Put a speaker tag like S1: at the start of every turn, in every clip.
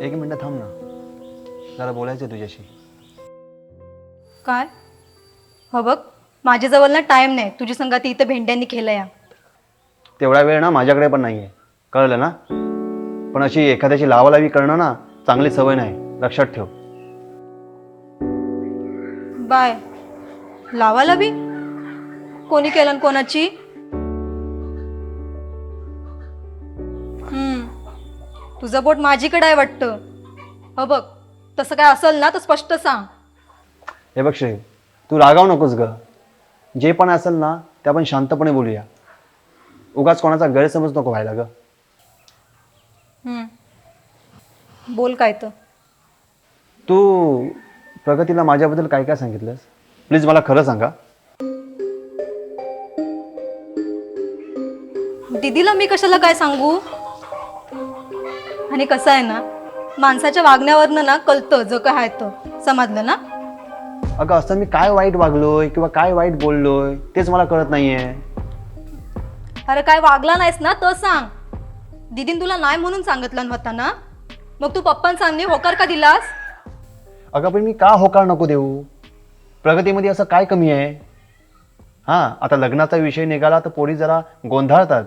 S1: एक मिनटं थांब ना. जरा बोलायचं तुझ्याशी.
S2: काय? हो बघ माझ्याजवळ ना टाईम नाही. तुझी संगाती इथं भेंड्यांनी केलं या
S1: तेवढा वेळ ना माझ्याकडे पण नाही आहे कळलं ना? पण अशी एखाद्याची लावालावी करणं ना चांगली सवय नाही. लक्षात ठेव.
S2: बाय. लावाला बी कोणी केलं न कोणाची? तुझं बोट माझीकडे आहे वाटतं. हो बघ तसं काय असेल ना तर स्पष्ट सांग.
S1: हे बघ श्रेयू तू रागावू नकोस ग. जे पण असेल ना ते आपण शांतपणे बोलूया. उगाच कोणाचा गैरसमज नको व्हायला ग.
S2: हम्म. बोल काय तर.
S1: तू प्रगतीला माझ्याबद्दल काय काय सांगितलंस? प्लीज मला खरं सांगा.
S2: दीदीला मी कशाला काय सांगू? आणि कसं आहे ना माणसाच्या वागण्यावरनं ना कळतं जो काय आहे तर समजलं ना?
S1: अगं असं मी काय वाईट वागलोय किंवा काय वाईट बोललोय तेच मला कळत नाहीये.
S2: अरे काय वागला नाहीस ना तर सांग. दीदीन तुला नाही म्हणून सांगितलं होता ना? मग तू पप्पांसामने होकार का दिलास?
S1: अगं पण मी का होकार नको देऊ? प्रगतीमध्ये असं काय कमी आहे? हां आता लग्नाचा विषय निघाला तर पोरी जरा गोंधळतात.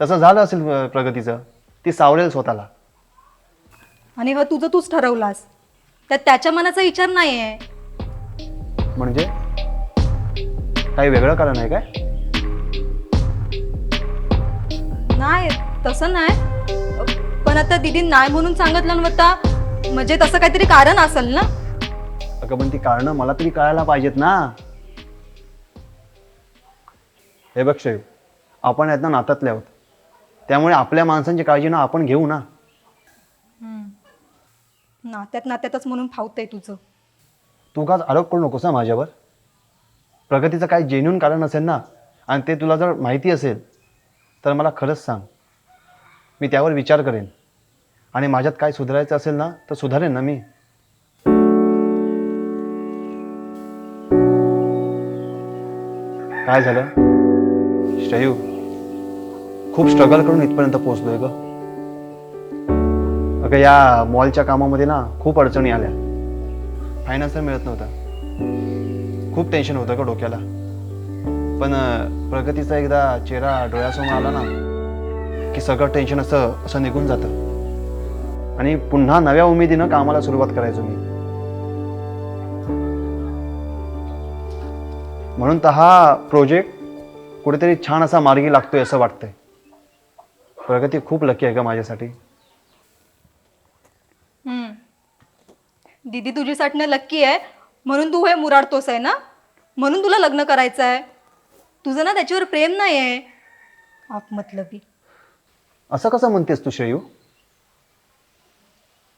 S1: तसं झालं असेल अं, प्रगतीचं. ती सावरेल स्वतःला.
S2: आणि हो तुझं तूच ठरवलास. त्यात त्याच्या मनाचा विचार नाही आहे
S1: म्हणजे? काही वेगळं कारण आहे काय?
S2: नाही तसं नाही. पण आता दीदी नाही म्हणून सांगितलं होता म्हणजे तसं काहीतरी कारण असेल ना?
S1: अगं पण ती कारणं मला तरी कळायला पाहिजेत ना. हे बघ शेव आपण आहेत ना नात्यातले आहोत. त्यामुळे आपल्या माणसांची काळजी ना आपण घेऊ ना.
S2: नात्यात नात्यातच म्हणून फावतंय तुझं.
S1: तू काच आरोप करू नकोस ना माझ्यावर? प्रगतीचं काही जेन्युन कारण असेल ना आणि ते तुला जर माहिती असेल तर मला खरंच सांग. मी त्यावर विचार करेन. आणि माझ्यात काय सुधारायचं असेल ना तर सुधारेन ना मी. काय झालं? श्रेयू खूप स्ट्रगल करून इथपर्यंत पोहोचलोय ग. अगं या मॉलच्या कामामध्ये ना खूप अडचणी आल्या. फायनान्सर तर मिळत नव्हता. खूप टेन्शन होतं का डोक्याला. पण प्रगतीचा एकदा चेहरा डोळ्यासमोर आला ना की सगळं टेन्शन असं असं निघून जातं. आणि पुन्हा नव्या उमेदीनं कामाला सुरुवात करायचो मी. म्हणून तर हा प्रोजेक्ट कुठेतरी छान असा मार्गी लागतोय असं वाटतंय. प्रगती खूप लकी आहे का माझ्यासाठी.
S2: दीदी तुझी साठणं लक्की आहे. म्हणून तू हे मुराडतोस आहे ना? म्हणून तुला लग्न करायचं आहे. तुझं ना त्याच्यावर प्रेम नाही आहे आप मतलबी
S1: असं कसं म्हणतेस तू श्रेयू?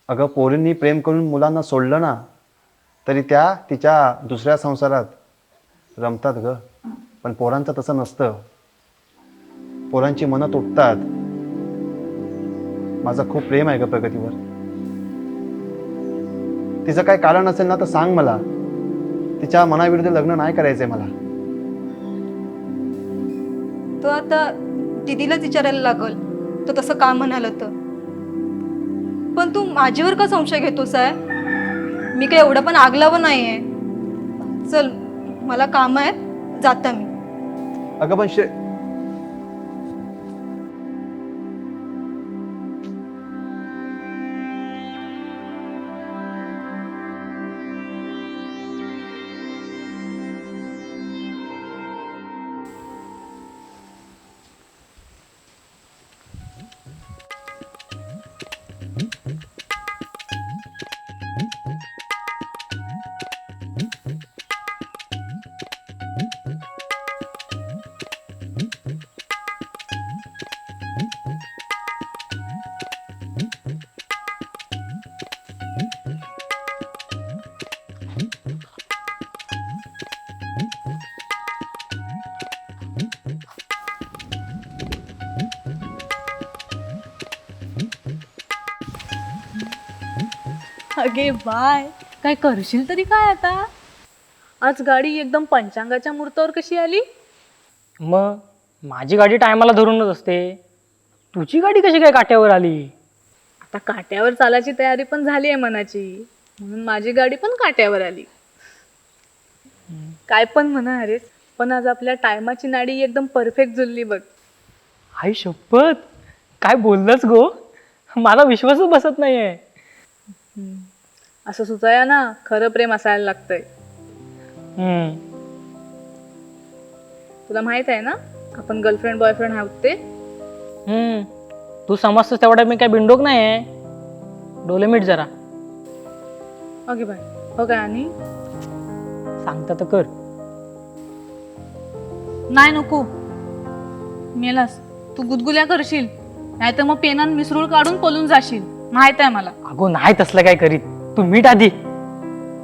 S1: अगं पोरींनी प्रेम करून मुलांना सोडलं ना तरी त्या तिच्या दुसऱ्या संसारात रमतात ग. पण पोरांचं तसं नसतं. पोरांची मनं तुटतात. माझं खूप प्रेम आहे ग प्रगतीवर. तिचं काय कारण असेल ना तर सांग मला. तिच्या मनाविरुद्ध लग्न नाही करायचंय मला.
S2: तो आता दीदीलाच विचारायला लागल. तो तसं का म्हणाल तर पण तू माझ्यावर का संशय घेतोस आहे मी काही एवढं पण आगलावं नाही आहे चल मला काम आहेत जाता मी.
S1: अगं पण श्रे
S3: अगे बाय. काय करशील तरी काय आता? आज गाडी एकदम पंचांगाच्या मुहूर्तावर कशी आली?
S4: मग माझी गाडी टायमाला धरूनच असते. तुझी गाडी कशी काय काट्यावर आली?
S3: आता काट्यावर चालायची तयारी पण झाली आहे मनाची. म्हणून माझी गाडी पण काट्यावर आली. काय पण म्हणा हरेस पण आज आपल्या टायमाची नाडी एकदम परफेक्ट जुळली बघ.
S4: आई शपथ? काय बोललंच गो? मला विश्वासच बसत नाहीये.
S3: असं सुचाया ना खरं प्रेम असायला लागतंय.
S4: हम्म.
S3: तुला माहीत आहे ना आपण गर्लफ्रेंड बॉयफ्रेंड आहोत ते?
S4: हम्म. तू समजतोस तेवढा मी काय बिंडोक नाही आहे डोले मीठ जरा.
S3: ओके बाय हो काय आणि?
S4: सांगता तर कर.
S3: नाही नको. मेलास. तू गुदगुल्या करशील. नाही तर मग पेनान मिसरूळ काढून पळून जाशील. माहीत आहे मला.
S4: अगो नाही तसलं काय करीत. तू मीठ आधी.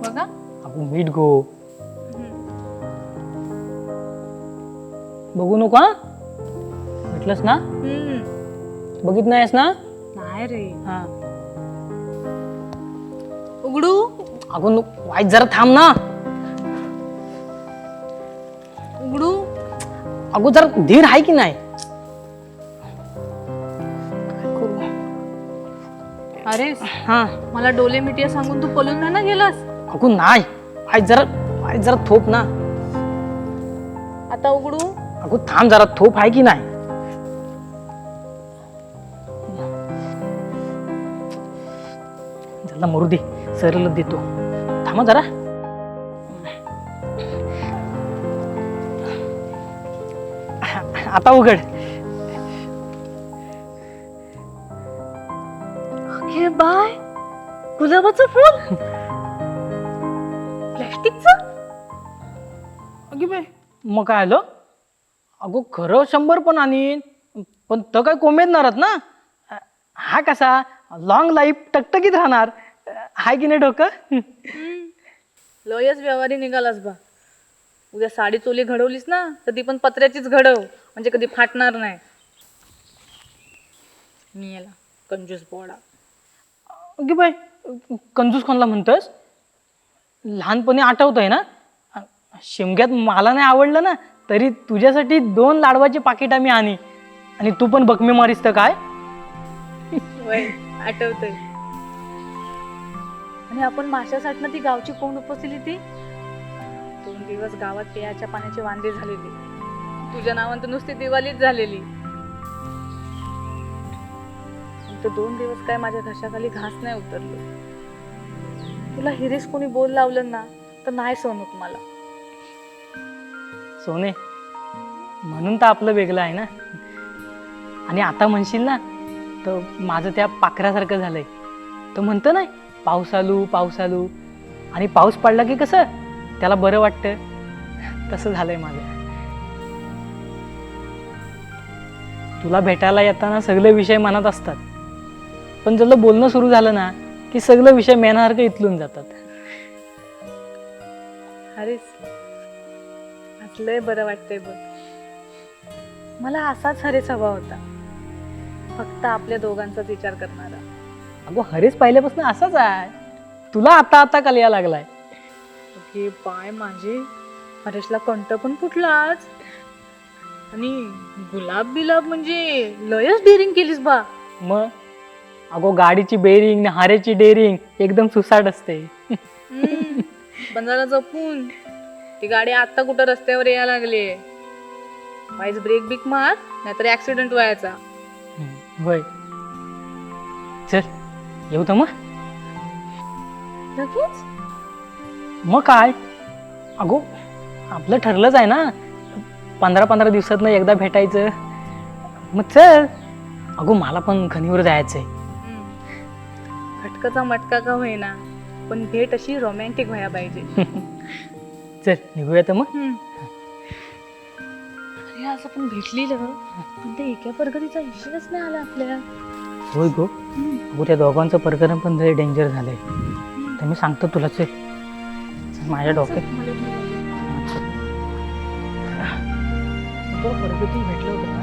S3: बघा.
S4: अगो मीठ गो. बघू नको हा? म्हटलंस ना?
S3: हम्म.
S4: बघित नाहीस ना?
S3: नाही रे.
S4: हा.
S3: उघडू?
S4: अगो नको. वाईट जरा थांब ना.
S3: उघडू?
S4: अगो जरा धीर आहे की नाही?
S3: अरे
S4: हा.
S3: मला डोले मिटिया सांगून तू नाही ना गेलास.
S4: अगो नाही. वाईट जरा वाईट जरा थोप ना.
S3: आता उघडू?
S4: अगो थांब जरा थोप आहे की नाही? त्याला मरू दे सरळ देतो. थांबा जरा. आता उघड.
S3: गुलाबाचं फुल? प्लॅस्टिकचं?
S4: अगे बाय मग काय आलं? अगो खरं शंभर पण आणीन पण तर काय कोमेदणारच ना? हा कसा? लॉंग लाईफ टकटकीत राहणार. हाय की नाही डोकं?
S3: लयच व्यवहारी निघालास बा. उद्या साडी चोली घडवलीस ना तर ती पण पत्र्याचीच घडव. म्हणजे कधी फाटणार नाही. मी याला कंजूस बोडा
S4: अगे बाय कंजूस कोणाला म्हणतोस लहानपणी आठवत आहे ना? शिमग्यात मला नाही आवडलं ना तरी तुझ्यासाठी दोन लाडवाची पाकिट आम्ही आणि आणि तू पण बकमी मारीस तर काय?
S3: वय आठवतंय. आणि आपण माशासाठी ती गावची कोण उपसली ती दोन दिवस गावात पेयाच्या पाण्याची वांदे झालेली. तुझ्या नावांत नुसती दिवाळीच झालेली. तर दोन दिवस काय माझ्या घशाखाली घास नाही उतरले. तुला हिरीस कोणी बोल लावलं ना तर नाही सहन मला.
S4: सोने म्हणून तर आपलं वेगळं आहे ना. आणि आता म्हणशील ना तर माझं त्या पाखरासारखं झालंय. तर म्हणतं नाही पाऊस आलू पाऊस आलू. आणि पाऊस पडला की कसं त्याला बरं वाटतं. तसं झालंय माझं. तुला भेटायला येताना सगळे विषय मनात असतात. पण जर बोलणं सुरू झालं ना की सगळे विषय मेनासारखं इथलून जातात.
S3: आज लय बरं वाटतंय बघ. मला असाच हरेस हवा होता. फक्त आपल्या दोघांचाच विचार करणारा.
S4: अगो हरेच पहिल्यापासून असाच आहे. तुला आता आता कलिया लागलाय.
S3: हे पाय माझे. हरेशला कंठ पण फुटला आज. आणि गुलाब बिलाब म्हणजे लयच डेअरिंग केलीस बा.
S4: मग? अगो गाडीची बेरिंग हारेची डेअरिंग एकदम सुसाट असते.
S3: हम्म, जरा जपून. ती गाडी आता कुठं रस्त्यावर यायला लागली वाईज ब्रेक बिक मार नाहीतर ऍक्सिडेंट व्हायचा.
S4: हम्म, होय. चल येऊ तर मग. मग काय? अगो आपलं ठरलंच आहे ना. पंधरा पंधरा दिवसात एकदा भेटायचं. मग चल. अगो मला पण खनीवर जायचंय.
S3: खटकाचा मटका का होईना पण भेट अशी रोमॅन्टिक व्हायला पाहिजे.
S4: चल निघूया तर मग.
S3: अरे आज आपण भेटलेलं. पण ते एका प्रगतीचा विषयच नाही आला आपल्याला.
S4: होय गो. अगो त्या दोघांचं प्रकरण पण लय डेंजर झालंय. तर मी सांगतो तुला चल. चल, माझ्या डोक्यात. प्रगती भेटलं होतं.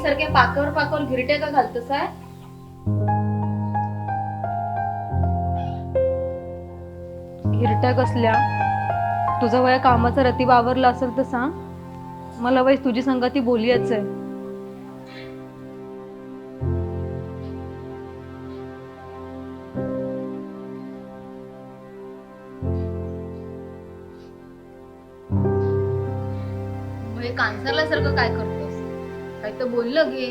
S5: मुंगीसारख्या पाकावर पाकावर गिरट्या का घालतोस आहे
S2: घिरट्या कसल्या? तुझा वया कामाचा रती वावरला असेल तर सांग मला वय तुझी संगती बोलियाच आहे.
S5: कांसारल्यासारखं काय करतोस? काही तर बोललं घे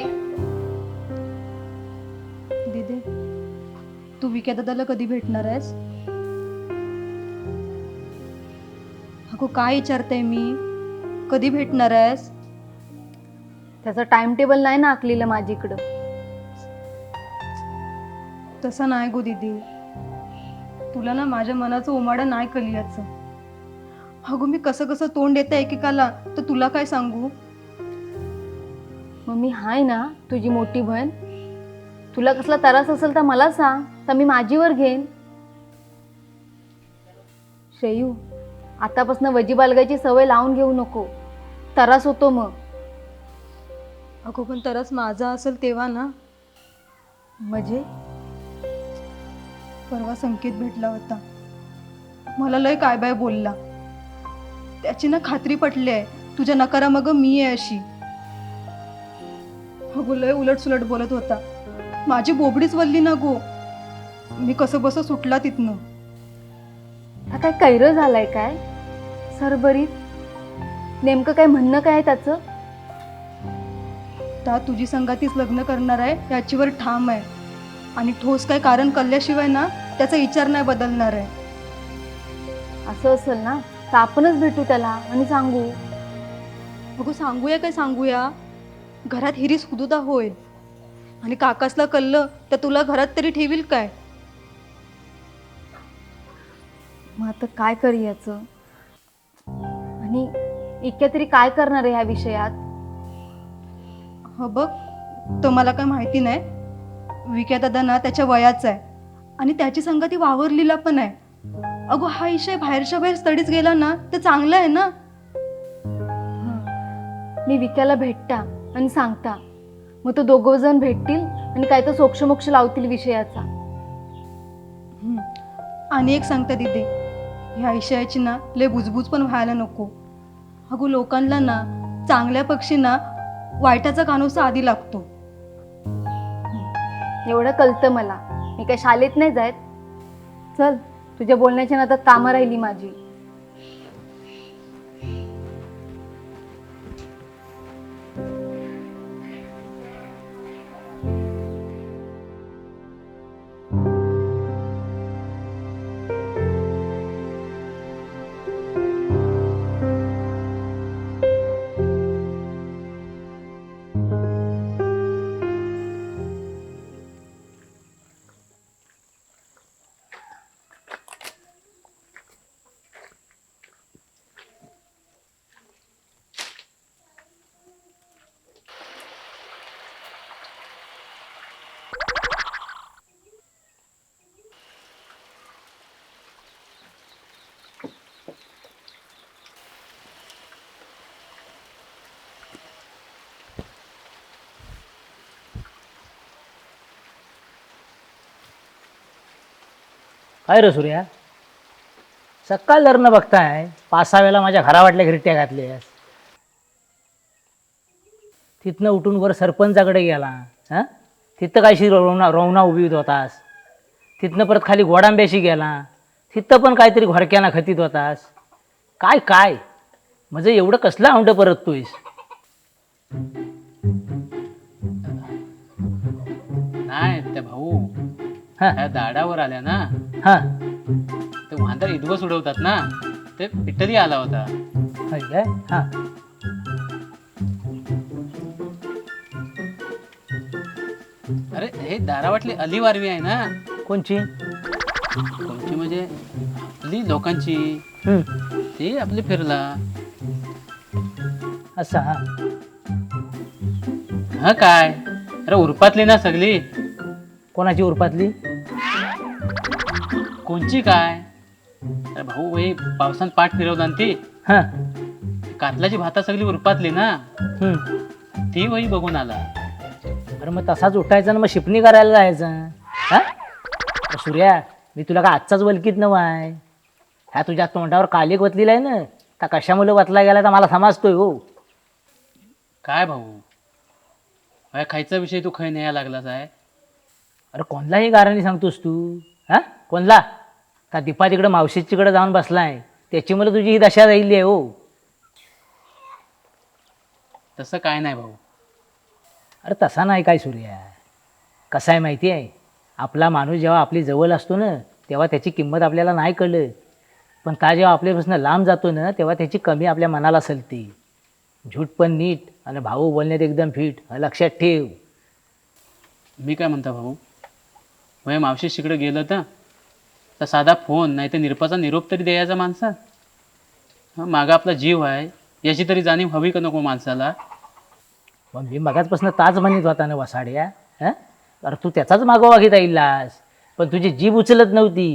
S2: दिदे तू विक्या दादाला कधी भेटणार आहेस? अगो काय विचारते मी? कधी भेटणार आहेस?
S6: त्याचं टाइम टेबल नाही ना आखलेलं माझीकडं
S2: तसं नाही गो दीदी. तुला ना माझ्या मनाचं उमाडं नाही कलियाचं. अगो मी कसं कसं तोंड येतं एकेकाला तर तुला काय सांगू?
S6: मग मी हाय ना तुझी मोठी बहीण. तुला कसला त्रास असेल तर मला सांग तर मी माझीवर घेईन. श्रेयू आतापासून वजी बालगायची सवय लावून घेऊ नको. त्रास होतो मग.
S2: अगो पण तरच माझा असेल तेव्हा ना.
S6: म्हणजे?
S2: परवा संकेत भेटला होता. मला लय काय बाय बोलला. त्याची ना खात्री पटली आहे. तुझ्या नकारा मग मी आहे अशी. लय उलट सुलट बोलत होता. माझी बोबडीच वल्ली ना गो. मी कसं बसं सुटला तिथनं.
S6: काय कैर झालाय काय? सरबरीत? नेमकं काय म्हणणं काय आहे त्याचं?
S2: त्या तुझी संगातीच लग्न करणार आहे याचीवर ठाम आहे. आणि ठोस काय कारण कळल्याशिवाय ना त्याचा विचार नाही बदलणार आहे.
S6: असं असेल ना तर आपणच भेटू त्याला आणि सांगू.
S2: अगो सांगूया काय सांगूया? घरात हिरीस हुदुदा होईल. आणि काकासला कळलं तर तुला घरात तरी ठेवील काय?
S6: मग आता काय कर याचं? आणि इतक्या तरी काय करणार आहे ह्या विषयात?
S2: हो बघ. तो मला काय माहिती नाही. विक्या दादा ना त्याच्या वयाचा आहे. आणि त्याची संगती वावरलीला पण आहे. अगो हा विषय बाहेरच्या बाहेर स्टडीज गेला ना तर चांगलं आहे ना.
S6: मी विक्याला भेटता. आणि सांगता मग तो दोघं जण भेटतील आणि काय तर सोक्षमोक्ष लावतील विषयाचा.
S2: हम्म. आणि एक सांगता दिदी ह्या विषयाची ना लय बुजबुज पण व्हायला नको. अगो लोकांना ना चांगल्या पक्षींना वाईटाचा कानोसा आधी लागतो.
S6: एवढं कळतं मला. मी काय शाळेत नाही जात चल तुझ्या बोलण्याच्या नादात कामं राहिली माझी.
S7: काय रे सूर्या. सकाळ धरणं बघताय. पाच सहा वेळेला माझ्या घरावाटल्या घरट्या घातल्यास. तिथनं उठून वर सरपंचाकडे गेला. हां? तिथं काहीशी रोवणा रोवणा उभी होतास. तिथनं परत खाली गोडांब्याशी गेला. तिथं पण काहीतरी घोरक्याना खतीत होतास. काय काय? म्हणजे एवढं कसलं औंड परततोयस?
S8: नाही त्या भाऊ.
S7: हां.
S8: ह्या दाडावर आल्या ना.
S7: हां.
S8: ते वांदर इदवस उडवतात ना. ते पिठ्ठली आला होता.
S7: होय काय हां.
S8: अरे हे दारावाटली अली वारवी आहे ना.
S7: कोणची?
S8: कोणची म्हणजे आपली लोकांची.
S7: हं,
S8: ते आपले फिरला.
S7: असं हां.
S8: हा काय? अरे उरपातली ना सगळी.
S7: कोणाची उरपातली?
S8: कोणची काय? अरे भाऊ हे पावसात पाठ फिरवतात ती.
S7: हां.
S8: कातलाची भाता सगळी उरपातली ना. ती वही बघून आला.
S7: अरे मग तसाच उठायचा ना मग शिपणी करायला जायचं. हा? अरे सूर्या मी तुला का आजचाच वलकीत नवाय ह्या तुझ्या तोंडावर कालिक वतलेला आहे ना. त्या कशामुळे वतला गेला तर मला समजतोय हो.
S8: काय भाऊ? अय, खायचा विषय तू खय न्यायला लागलास आहे.
S7: अरे कोणलाही गाराने सांगतोस तू? हा? कोणला? का दीपा तिकडे मावशीचीकडे जाऊन बसलाय? त्याची मला तुझी ही दशा राहिली आहे हो.
S8: तसं काय नाही भाऊ.
S7: अरे तसा नाही काय सूर्या. कसं आहे माहिती आहे? आपला माणूस जेव्हा आपली जवळ असतो ना तेव्हा त्याची किंमत आपल्याला नाही कळलं पण का जेव्हा आपल्यापासून लांब जातो ना तेव्हा त्याची कमी आपल्या मनाला सलते. झूट पण नीट आणि भाऊ बोलण्यात एकदम फिट हे लक्षात ठेव.
S8: मी काय म्हणता भाऊ? वय मावशी तिकडे गेलं तर? तर साधा फोन नाही तर निरपाचा निरोप तरी द्यायचा माणसा हं, मागं आपला जीव आहे याची तरी जाणीव हवी का नको माणसाला?
S7: मग मी मगाचपासून ताज म्हणत होता ना वसाड्या अरे तू त्याचाच मागोवा घेता येईलास पण तुझी जीभ उचलत नव्हती.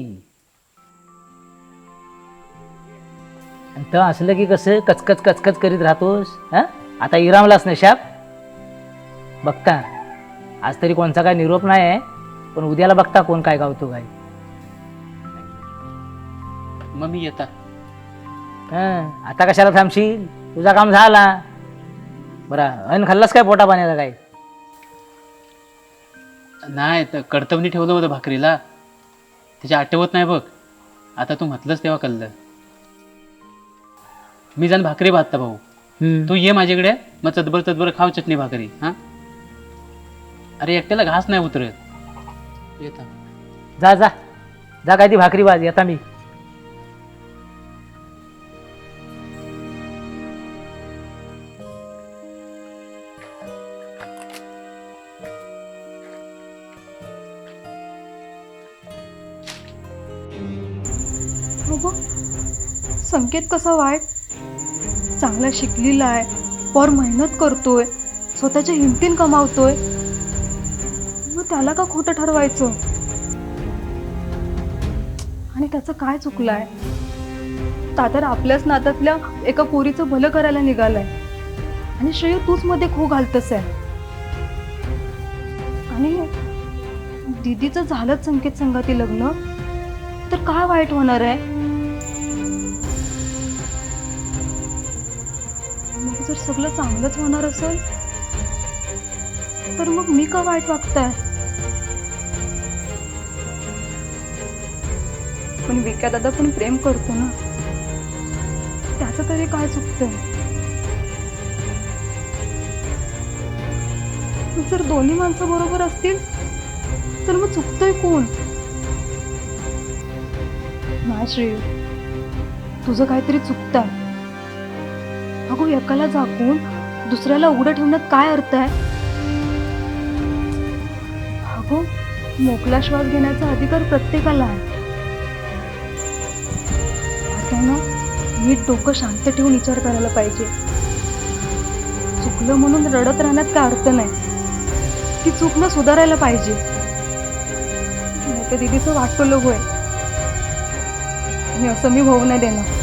S7: आणि तर असलं की कसं कचकच कचकच करीत राहतोस हां? आता इरामलास ना शाप बघता आज तरी कोणचा काय निरोप नाही आहे पण उद्याला बघता कोण काय गावतो काय.
S8: मग मी येता
S7: हां आता कशाला थांबशील? तुझा काम झाला. बरं अन खाल्लास काय पोटा पाण्याला काय
S8: नाही तर कर्तवणी ठेवलं होतं भाकरीला. त्याची आठवत नाही बघ. आता तू म्हटलंस तेव्हा कळलं. मी जाण भाकरी भातता भाऊ. तू ये माझ्याकडे मग चतबर चतबर खाव चटणी भाकरी हां? अरे एकट्याला घास नाही उतरत. येता.
S7: जा जा. जा काय ती भाकरी वाज येता मी.
S2: अगं संकेत कसा वाईट? चांगला शिकलेला आहे. पर मेहनत करतोय. स्वतःच्या हिमतीन कमावतोय. मग त्याला का खोटं ठरवायचं? आणि त्याचं काय चुकलंय? तातर आपल्याच नात्यातल्या एका पोरीचं भलं करायला निघालाय. आणि श्रेय तूच मध्ये खो घालतस आहे. आणि दीदीचं झालंच संकेत संगाती लग्न. तर काय वाईट होणार आहे? जर सगळं चांगलंच होणार असेल तर मग मी का वाईट वागताय? पण विक्या दादा पण प्रेम करतो ना. त्याचं तरी काय चुकतंय? जर दोन्ही माणसं बरोबर असतील तर मग चुकतोय कोण? नाही श्रेय तुझं काहीतरी चुकतंय. अगो एकाला झाकून दुसऱ्याला उघडं ठेवण्यात काय अर्थ आहे? अगो मोकला श्वास घेण्याचा अधिकार प्रत्येकाला आहे. ना नीट डोकं शांत ठेवून विचार करायला पाहिजे. चुकलं म्हणून रडत राहण्यात काय अर्थ नाही. ती चुकलं सुधारायला पाहिजे. नाही तर दिदीचं वाटलं होय आणि असं मी होऊ नाही देणार.